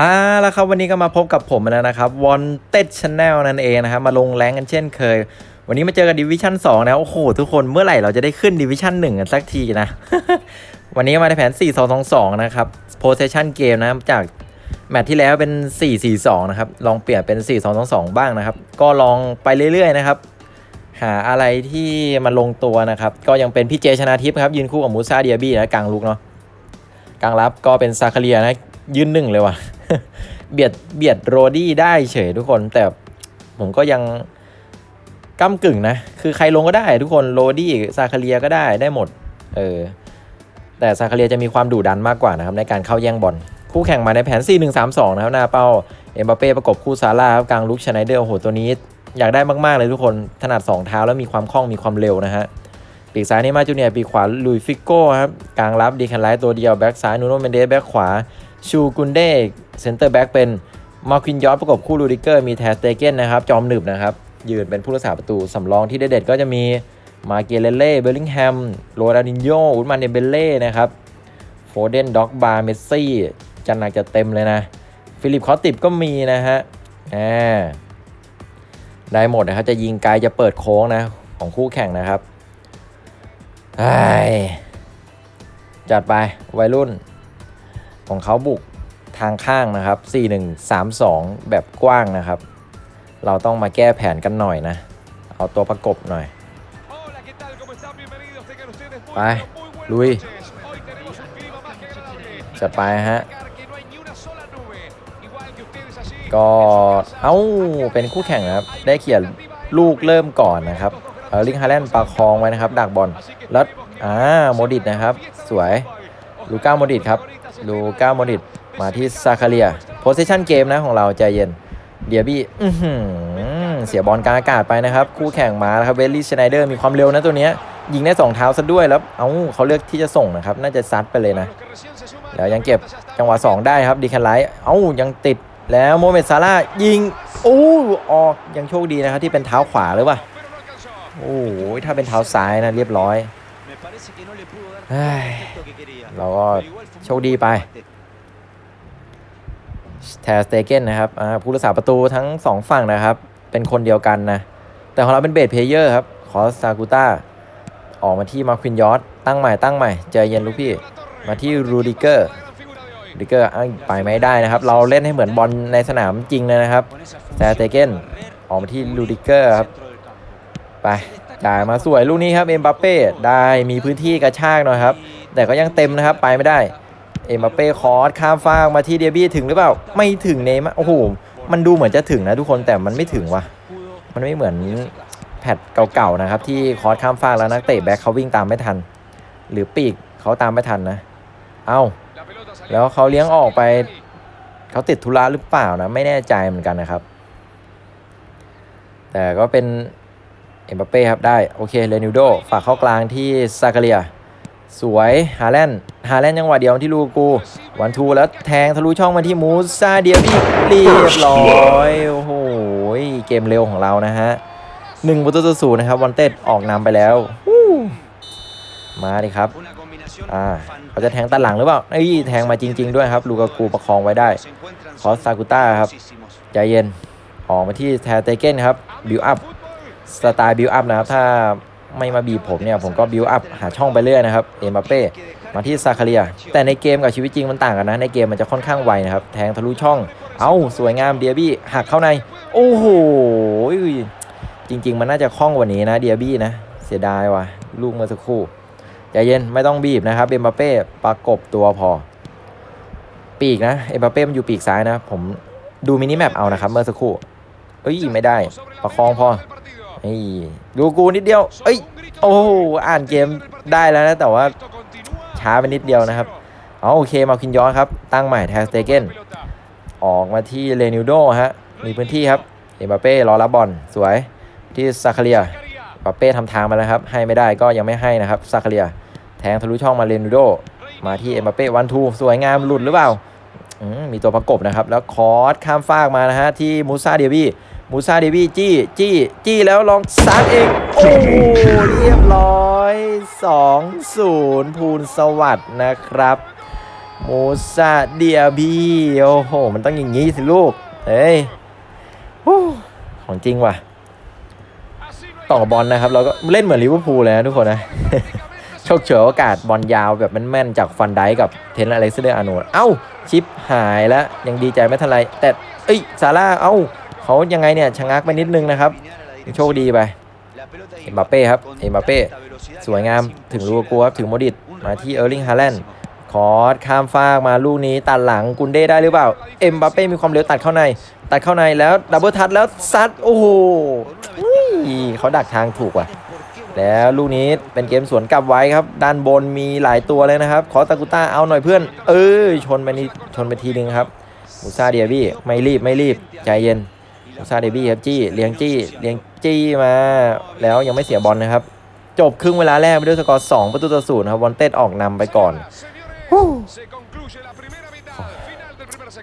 อ่าแล้วครับวันนี้ก็มาพบกับผมแล้วนะครับวอนเต็ดชาแนลนั่นเองนะครับมาลงแรงกันเช่นเคย วันนี้มาเจอกันดิวิชั่น2นะโอ้โห ทุกคนเมื่อไหร่เราจะได้ขึ้นดิวิชั่น1กันสักทีนะ วันนี้มาในแผน 4-2-2-2 นะครับ possession game นะจากแมตช์ที่แล้วเป็น 4-4-2 นะครับ ลองเปลี่ยนเป็น4-2-2 บ้างนะครับ ก็ลองไปเรื่อยๆนะครับ หาอะไรที่มันลงตัวนะครับ ก็ยังเป็นพี่เจชนาทิพย์ครับยืนคู่กับมูซาเดียบี้นะกลางลุกเนาะกลางรับก็เป็นซาคาเรียนะยืนหนึ่งเลยว่ะ เบียดเบียดโรดี้ได้เฉยทุกคน แต่ผมก็ยังก้ากึ่งนะ คือใครลงก็ได้ทุกคนโรดี้ซาคาเรียก็ได้ได้หมด เออ แต่ซาคาเรียจะมีความดุดันมากกว่านะครับในการเข้าแย่งบอลคู่แข่งมาในแผน 4-1-3-2 นะครับหน้าเป้า เอ็มบัปเป้ประกบคู่ซาร่าครับกลางลุกชไนเดอร์โอ้โหตัวนี้อยากได้มาก ๆ เลยทุกคนถนัด2เท้าแล้วมีความคล่องมีความเร็วนะฮะ ปีกซ้ายนี่มาจูเนียปีกขวาลุยฟิโก้ครับกลางรับดีแคนไลท์ตัวเดียวแบ็กซ้ายนูโนเมนเดสแบ็กขวาชูกุนเดเซนเตอร์แบ็กเป็นมาควินยอสประกบคู่ลูดิเกอร์มีแทสเตเกนนะครับจอมหนึบนะครับยืนเป็นผู้รักษาประตูสำรองที่เด็ดๆก็จะมีมาเกเลเล่เบลลิงแฮมโรดันินโยอุลมันเดเบเล่นะครับโฟเดนด็อกบาร์เมสซี่จันหนักจะเต็มเลยนะ ฟิลิปคอติบก็มีนะฮะอ่าได้หมดนะครับจะยิงไกลจะเปิดโค้งนะของคู่แข่งนะครับ จัดไปวัยรุ่น ของเขาบุกทางข้างนะครับ 4-1-3-2 แบบกว้างนะครับ เราต้องมาแก้แผนกันหน่อยนะ เอาตัวประกบหน่อย ไป ลุย จัดไปฮะ ก็ เอ้า เป็นคู่แข่งนะครับ ได้เขียนลูกเริ่มก่อนนะครับเออ ลิงฮาแลนด์ประคองไว้นะครับดักบอลแล้วอ่าโมดิตนะครับ สวยลูก้าโมดิตครับลูก้าโมดิตมาที่ซาคาเรียโพส i ชันเกมนะของเราใจเย็นเดียบี้เสียบอลกลางอากาศไปนะครับ คู่แข่งมาแล้วครับเวลลี่ชไนเดอร์มีความเร็วนะตัวเนี้ยยิงได้สองเท้าซะด้วยแล้วเอ้าเขาเลือกที่จะส่งนะครับ น่าจะซัดไปเลยนะ แล้วยังเก็บจังหวะ 2 ได้ครับดีแคนไลท์เอ้ายังติดแล้วโมเมดซาร่ายิงโอ้ออกยังโชคดีนะครับที่เป็นเท้าขวาหรือเปล่า โอ้โหถ้าเป็นเท้าซ้ายนะเรียบร้อยเฮ้ยเราก็โชคดีไปแทสเตเกนนะครับผู้รักษาประตูทั้ง2ฝั่งนะครับ เป็นคนเดียวกันนะ แต่ของเราเป็นเบสเพลเยอร์ครับคอสซากุต้าออกมาที่มาควินยอสตั้งใหม่ตั้งใหม่ใจเย็นลูกพี่ มาที่รูดิเกอร์รูดิเกอร์ไปไม่ได้นะครับ เราเล่นให้เหมือนบอลในสนามจริงเลยนะครับแทสเตเกนออกมาที่รูดิเกอร์ครับ ไปจ่ายมาสวยลูกนี้ครับเอ็มบัปเป้ได้มีพื้นที่กระชากหน่อยครับ แต่ก็ยังเต็มนะครับไปไม่ได้เอ็มบัปเป้คอร์สข้ามฟากมาที่เดียบี้ถึงหรือเปล่า ไม่ถึงเนมโอ้โหมันดูเหมือนจะถึงนะทุกคนแต่มันไม่ถึงว่ะ มันไม่เหมือนแพทเก่าๆนะครับ ที่คอร์สข้ามฟากแล้วนักเตะแบ็คเขาวิ่งตามไม่ทัน หรือปีกเขาตามไม่ทันนะ เอ้า แล้วเขาเลี้ยงออกไปเขาติดธุระหรือเปล่านะ ไม่แน่ใจเหมือนกันนะครับ แต่ก็เป็น เอ็มบัปเป้ครับได้โอเคเรนิวโดฝากเข้ากลางที่ซาคาเรีย สวยฮาแลนด์ฮาแลนด์ยังหวะเดียวที่ลูกู วันทูแล้วแทงทะลุช่องมาที่มูซาเดียบี้เรียบร้อยโอ้โหเกมเร็วของเรานะฮะหนึ่งประตูต่อศูนย์นะครับวันเต็ดออกนำไปแล้วมาดิครับอ่าเขาจะแทงตันหลังหรือเปล่าเอ้ยแทงมาจริง ๆ ด้วยครับ ลูกากูประคองไว้ได้คอสซากุต้าครับ ใจเย็น ออกมาที่แทเตเกนครับ บิวอัพ สไตล์บิวอัพนะครับ ถ้าไม่มาบีบผมเนี่ย ผมก็บิวอัพหาช่องไปเรื่อยนะครับ เอ็มบัปเป้มาที่ซาคาเรีย แต่ในเกมกับชีวิตจริงมันต่างกันนะ ในเกมมันจะค่อนข้างไวนะครับ แทงทะลุช่อง เอ้า สวยงามเดียบี้หักเข้าใน โอ้โห จริง ๆ มันน่าจะคล่องกว่านี้นะเดียบี้นะ เสียดายว่ะ ลูกเมื่อสักครู่ใจเย็นไม่ต้องบีบนะครับ เอ็มบัปเป้ประกบตัวพอ ปีกนะ เอ็มบัปเป้มันอยู่ปีกซ้ายนะ ผมดูมินิแมปเอานะครับ เมื่อสักครู่เอ้ยไม่ได้ ประคองพอ เฮ้ดูกูนิดเดียว เอ้ย โอ้อ่านเกมได้แล้วนะ แต่ว่าช้าไปนิดเดียวนะครับ เอาโอเคมาคินย้อนครับ ตั้งใหม่แทสเตเกนออกมาที่เรนิวโดฮะ มีพื้นที่ครับ เอ็มบัปเป้รอรับบอล สวย ที่ซาคาเรียบัปเป้ทำทางมาแล้วครับ ให้ไม่ได้ก็ยังไม่ให้นะครับซาคาเรีย แทงทะลุช่องมาเรนิวโด มาที่เอ็มบัปเป้วันทู สวยงามหลุดหรือเปล่ามมีตัวประกบนะครับ แล้วคอร์สข้ามฟากมานะฮะที่มูซาเดียบี้ มูซาเดบี้จี้ จี้ จี้แล้วลองซัดเอง โอ้เรียบร้อย 2-0 ภูลสวัสด์นะครับโมซาเดียบีโอ้โห มันต้องอย่างนี้สิลูก เฮ้ยของจริงว่ะ ต่อบอลนะครับ เราก็เล่นเหมือนลิเวอร์พูลเลยนะทุกคนนะ โชคเฉยโอกาสบอลยาวแบบแม่นๆจากฟันไดกับเทนอเล็กซานเดอร์อาโนลด์เอ้า ชิปหายแล้ว ยังดีใจไม่ทันไร แต่ เอ้ยซาร่าเอ้า เขายังไงเนี่ยชะงักไปนิดนึงนะครับโชคดีไปเอ็มบัปเป้ครับเอ็มบัปเป้สวยงามถึงลูกัวครับถึงโมดิตมาที่เออร์ลิงฮาแลนด์คอร์สข้ามฟากมาลูกนี้ตัดหลังกุนเด้ได้หรือเปล่า เอ็มบัปเป้มีความเร็วตัดเข้าใน ตัดเข้าในแล้วดับเบิลทัชแล้วซัดโอ้โหอุ้ยเขาดักทางถูกว่ะ แล้วลูกนี้เป็นเกมสวนกลับไว้ครับ ด้านบนมีหลายตัวเลยนะครับ ขอตากุต้าเอาหน่อยเพื่อน เออชนไปนิดชนไปทีนึงครับมูซาเดียบี้ไม่รีบไม่รีบใจเย็นมู ซาเดียบี้ครับจี้เลี้ยงจี้เลี้ยงจี้มา แล้วยังไม่เสียบอลนะครับ จบครึ่งเวลาแรกไปด้วยสกอร์2ประตูต่อศูนย์ครับวอนเต็ดออกนำไปก่อน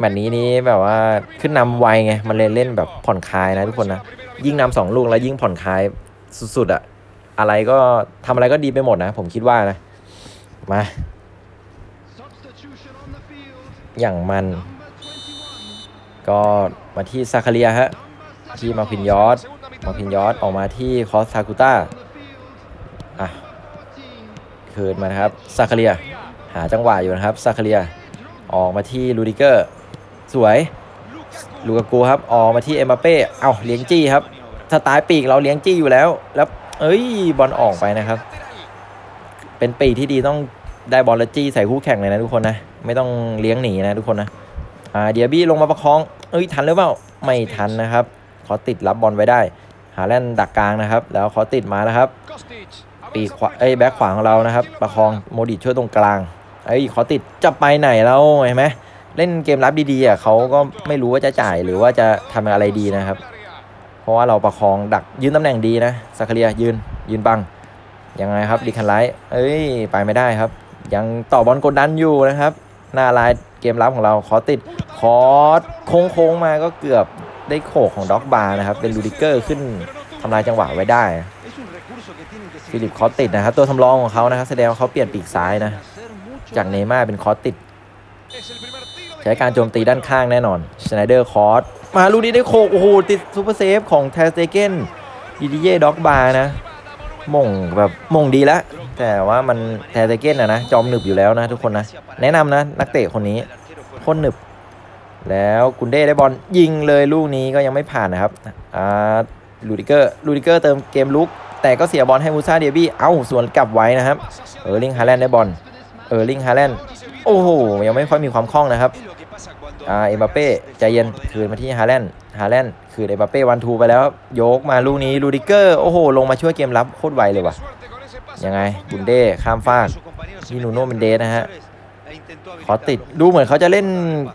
แมตช์นี้นี้แบบว่าขึ้นนำไวไงมันเลยเล่นแบบผ่อนคลายนะทุกคนนะยิ่งนำสองลูกแล้วยิ่งผ่อนคลายสุดๆอะอะไรก็ทำอะไรก็ดีไปหมดนะ ผมคิดว่านะมาอย่างมัน ก็มาที่ซาคาเรียฮะที่มาพินยอสมาพินยอสออกมาที่คอสซากุต้าอะคืนมานะครับซาคาเรีย หาจังหวะอยู่นะครับซาคาเรีย ออกมาที่ลูดิเกอร์ สวยลูกากูครับออกมาที่เอ็มบัปเป้เอ้าเลี้ยงจี้ครับสไตล์ปีกเราเลี้ยงจี้อยู่แล้ว แล้ว เอ้ยบอลออกไปนะครับ เป็นปีกที่ดีต้องได้บอลและจี้ใส่คู่แข่งเลยนะทุกคนนะ ไม่ต้องเลี้ยงหนีนะทุกคนนะ อ่าเดียบี้ลงมาประคอง เอ้ยทันหรือเปล่า ไม่ทันนะครับเขอติดรับบอลไว้ได้ หาแลนดักกลางนะครับ แล้วเขอติดมาแล้วครับ ปีกขวาเอ้ยแบ็คขวาของเรานะครับ ประคองโมดิช่วยตรงกลางเอ้ยขอติดจะไปไหนแล้วเห็นไหมเล่นเกมรับดีๆอะเขาก็ไม่รู้ว่าจะจ่ายหรือว่าจะทำอะไรดีนะครับ เพราะว่าเราประคองดักยืนตำแหน่งดีนะสักเรียยืนยืนบังยังไงครับดีคันไลท์เอ้ยไปไม่ได้ครับ ยังต่อบอลกดดันอยู่นะครับหน้าลาย เกมรับของเราขอติดขอสโค้งๆมาก็เกือบได้โขกของด็อกบาร์นะครับ เป็นลูดิเกอร์ขึ้นทำลายจังหวะไว้ได้ ฟิลิปคอสติดนะครับ ตัวทำรองของเขานะครับ แสดงว่าเขาเปลี่ยนปีกซ้ายนะ จากเนม่าเป็นคอสติด ใช้การโจมตีด้านข้างแน่นอนชไนเดอร์คอสมาลูกนี้ได้โคกโอ้โหติดซูเปอร์เซฟของแทสเตเกนดีดีเย่ด็อกบาร์นะมงแบบมงดีแล้ว แต่ว่ามันแทเตเกนอะนะจอมหนึบอยู่แล้วนะทุกคนนะ แนะนำนะนักเตะคนนี้โคนหนึบ แล้วกุนเด้ได้บอลยิงเลยลูกนี้ก็ยังไม่ผ่านนะครับอ่าลูดิเกอร์ลูดิเกอร์เติมเกมลุก แต่ก็เสียบอลให้มูซาเดียบี้เอ้าสวนกลับไว้นะครับ เออร์ลิงฮาแลนด์ได้บอลเออร์ลิงฮาแลนด์โอ้โหยังไม่ค่อยมีความคล่องนะครับอ่าเอ็มบัปเป้ใจเย็นคืนมาที่ฮาแลนด์ฮาแลนด์คืนเอ็มบัปเป้วันทูไปแล้ว โยกมาลูกนี้ลูดิเกอร์โอ้โหลงมาช่วยเกมรับโคตรไวเลยว่ะ ยังไงบุนเด้ข้ามฟากนี่นูโน่เมนเดสนะฮะขอติดดูเหมือนเขาจะเล่น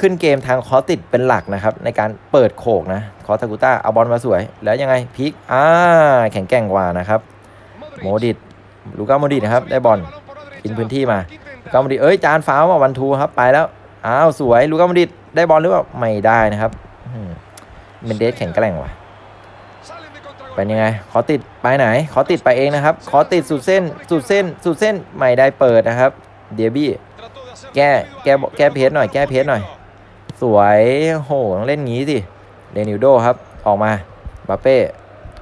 ขึ้นเกมทางคอติดเป็นหลักนะครับ ในการเปิดโขกนะ คอตากุต้าเอาบอลมาสวย แล้วยังไงพิกอ่าแข็งแกร่งกว่านะครับ โมดิตลูก้าโมดิตนะครับ ได้บอลกินพื้นที่มาลูก้าโมดิตเอ้ยจานฟ้าวมาวันทูครับไปแล้วอ้าวสวยลูก้าโมดิตได้บอลหรือเปล่าไม่ได้นะครับเมนเดสแข็งแกร่งว่ะ เป็นยังไง ขอติดไปไหน ขอติดไปเองนะครับ ขอติดสุดเส้น สุดเส้น สุดเส้น ไม่ได้เปิดนะครับ เดียบี้ แก้ แก้ แก้เพจหน่อย แก้เพจหน่อย สวย โห ต้องเล่นงี้สิ เดนิวโดครับ ออกมา บาเป้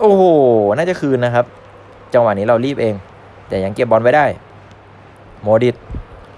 โอ้โห น่าจะคืนนะครับ จังหวะนี้เรารีบเอง แต่ยังเก็บบอลไว้ได้ โมดิต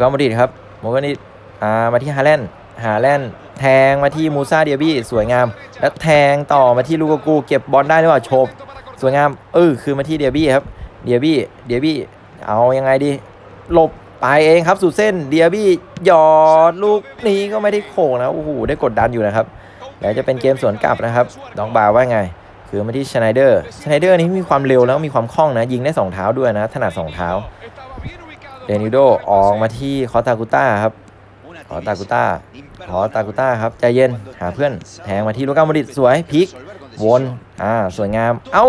ก้าโมดิตครับ โมดิตอ่า มาที่ฮาแลนด์ ฮาแลนด์ แทงมาที่มูซาเดียบี้สวยงาม แล้วแทงต่อมาที่ลูกกูเก็บบอลได้หรือเปล่าโฉบสวยงามเออคือมาที่เดียบี้ครับเดียบี้เดียบี้เอายังไงดีหลบไปเองครับสุดเส้นเดียบี้หยอดลูกนี้ก็ไม่ได้โขงนะโอ้โหได้กดดันอยู่นะครับแล้วจะเป็นเกมสวนกลับนะครับดองบาว่าไง คือมาที่ชไนเดอร์ชไนเดอร์นี้มีความเร็วแล้วมีความคล่องนะ ยิงได้2เท้าด้วยนะ ถนัด2เท้าเดนิโดออกมาที่คอตากุต้าครับขอตากุต้า ขอตากุต้าครับ ใจเย็น หาเพื่อนแทงมาที่ลูก้าโมดิตสวยพลิกวนอ่าสวยงาม เอ้า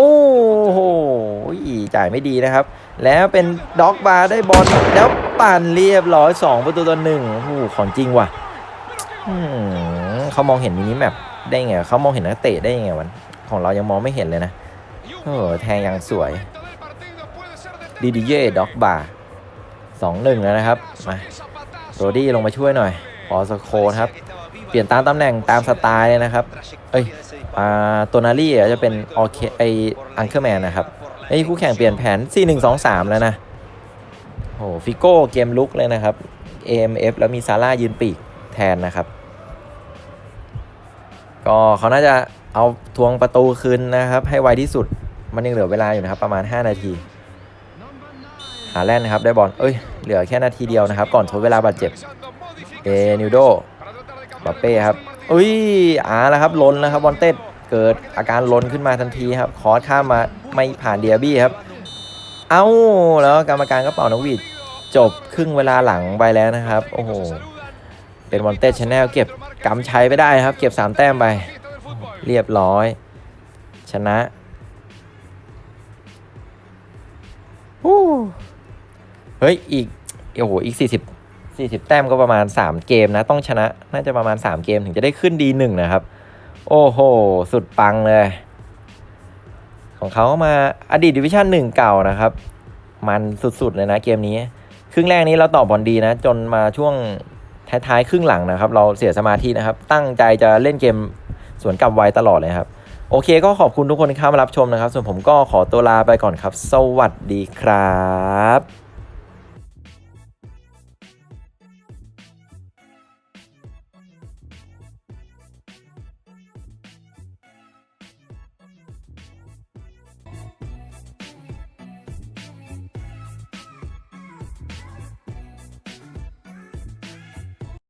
โหจ่ายไม่ดีนะครับ แล้วเป็นด็อกบาร์ได้บอลแล้วปั่นเรียบร้อย 2 ประตูต่อหนึ่งโอ้โหของจริงว่ะเขามองเห็นมินิแมปได้ไงเขามองเห็นนักเตะได้ยังไงวันของเรายังมองไม่เห็นเลยนะโอ้แทงย่างสวยดีดีเย่ด็อกบาร์สองหนึ่งแล้วนะครับมาโรดี้ลงมาช่วยหน่อย พอสโคนครับ เปลี่ยนตามตำแหน่งตามสไตล์เลยนะครับ เอ้ยตัวนารี่จะเป็นออเคไออังเคิลแมนนะครับไอ้คู่แข่งเปลี่ยนแผน 4 1 2 3 แล้วนะโอ้ฟิโก้เกมลุกเลยนะครับ AMF แล้วมีซาร่ายืนปีกแทนนะครับ ก็เขาน่าจะเอาทวงประตูคืนนะครับ ให้ไวที่สุดมันยังเหลือเวลาอยู่นะครับ ประมาณ 5 นาทีหาแลนนะครับ ได้บอลเอ้ย เหลือแค่นาทีเดียวนะครับ ก่อนทดเวลาบาดเจ็บ เอนิวโดบัปเป้ครับอุ้ยอาแล้วครับล้นแล้วครับบอลเต้เกิดอาการล้นขึ้นมาทันทีครับ คอร์สข้ามมาไม่ผ่านเดียบี้ครับ เอ้าแล้วกรรมการก็เป่านกหวีดจบครึ่งเวลาหลังไปแล้วนะครับ โอ้โห เป็นบอลเต้ชาแนลเก็บกำชัยไปได้ครับ เก็บ 3 แต้มไป เรียบร้อย ชนะเฮ้ย อีก โอ้โห อีก 40 40 แต้มก็ประมาณ 3 เกมนะ ต้องชนะน่าจะประมาณ 3 เกมถึงจะได้ขึ้นดีหนึ่งนะครับ โอ้โห สุดปังเลย ของเขามาอดีตดิวิชั่นหนึ่งเก่านะครับ มันสุดๆเลยนะเกมนี้ ครึ่งแรกนี้เราตอบบอลดีนะ จนมาช่วงท้ายๆ ครึ่งหลังนะครับ เราเสียสมาธินะครับ ตั้งใจจะเล่นเกมสวนกลับไวตลอดเลยครับ โอเคก็ขอบคุณทุกคนที่เข้ามารับชมนะครับ ส่วนผมก็ขอตัวลาไปก่อนครับ สวัสดีครับ